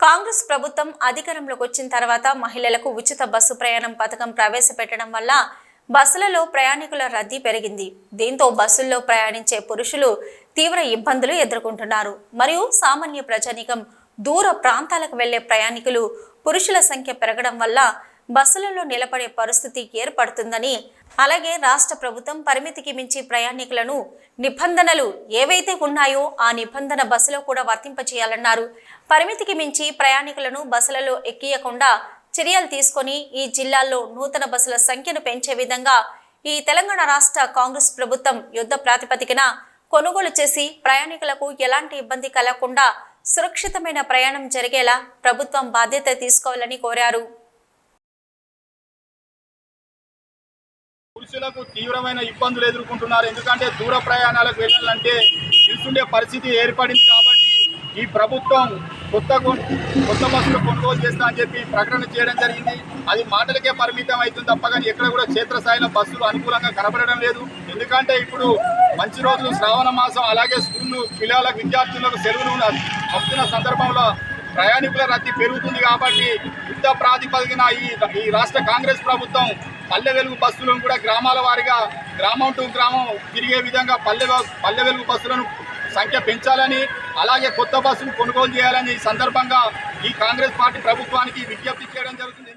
కాంగ్రెస్ ప్రభుత్వం అధికారంలోకి వచ్చిన తర్వాత మహిళలకు ఉచిత బస్సు ప్రయాణం పథకం ప్రవేశపెట్టడం వల్ల బస్సులలో ప్రయాణికుల రద్దీ పెరిగింది. దీంతో బస్సుల్లో ప్రయాణించే పురుషులు తీవ్ర ఇబ్బందులు ఎదుర్కొంటున్నారు. మరియు సామాన్య ప్రజానికం దూర ప్రాంతాలకు వెళ్ళే ప్రయాణికులు పురుషుల సంఖ్య పెరగడం వల్ల బస్సులలో నిలబడే పరిస్థితి ఏర్పడుతుందని అలాగే రాష్ట్ర ప్రభుత్వం పరిమితికి మించి ప్రయాణికులను నిబంధనలు ఏవైతే ఉన్నాయో ఆ నిబంధన బస్సులో కూడా వర్తింపచేయాలన్నారు. పరిమితికి మించి ప్రయాణికులను బస్సులలో ఎక్కియకుండా చర్యలు తీసుకొని ఈ జిల్లాల్లో నూతన బస్సుల సంఖ్యను పెంచే విధంగా ఈ తెలంగాణ రాష్ట్ర కాంగ్రెస్ ప్రభుత్వం యుద్ధ ప్రాతిపదికన కొనుగోలు చేసి ప్రయాణికులకు ఎలాంటి ఇబ్బంది కలగకుండా సురక్షితమైన ప్రయాణం జరిగేలా ప్రభుత్వం బాధ్యత తీసుకోవాలని కోరారు. పురుషులకు తీవ్రమైన ఇబ్బందులు ఎదుర్కొంటున్నారు. ఎందుకంటే దూర ప్రయాణాలకు వెళ్ళాలంటే నిల్చుండే పరిస్థితి ఏర్పడింది కాబట్టి ఈ ప్రభుత్వం కొత్త కొత్త బస్సులు కొనుగోలు చేస్తా అని చెప్పి ప్రకటన చేయడం జరిగింది. అది మాటలకే పరిమితం అవుతుంది తప్ప కానీ ఎక్కడ కూడా క్షేత్రస్థాయిలో బస్సులు అనుకూలంగా కనబడడం లేదు. ఎందుకంటే ఇప్పుడు మంచి రోజులు శ్రావణ మాసం అలాగే స్కూళ్ళు పిల్లలకు విద్యార్థులకు సెలవులు వస్తున్న సందర్భంలో ప్రయాణికుల రద్దీ పెరుగుతుంది కాబట్టి యుద్ధ ప్రాతిపదికన ఈ ఈ రాష్ట్ర కాంగ్రెస్ ప్రభుత్వం పల్లె వెలుగు బస్సులను కూడా గ్రామాల వారీగా గ్రామం టు గ్రామం తిరిగే విధంగా పల్లె పల్లె వెలుగు బస్సులను సంఖ్య పెంచాలని అలాగే కొత్త బస్సులు కొనుగోలు చేయాలని ఈ సందర్భంగా ఈ కాంగ్రెస్ పార్టీ ప్రభుత్వానికి విజ్ఞప్తి చేయడం జరుగుతుంది.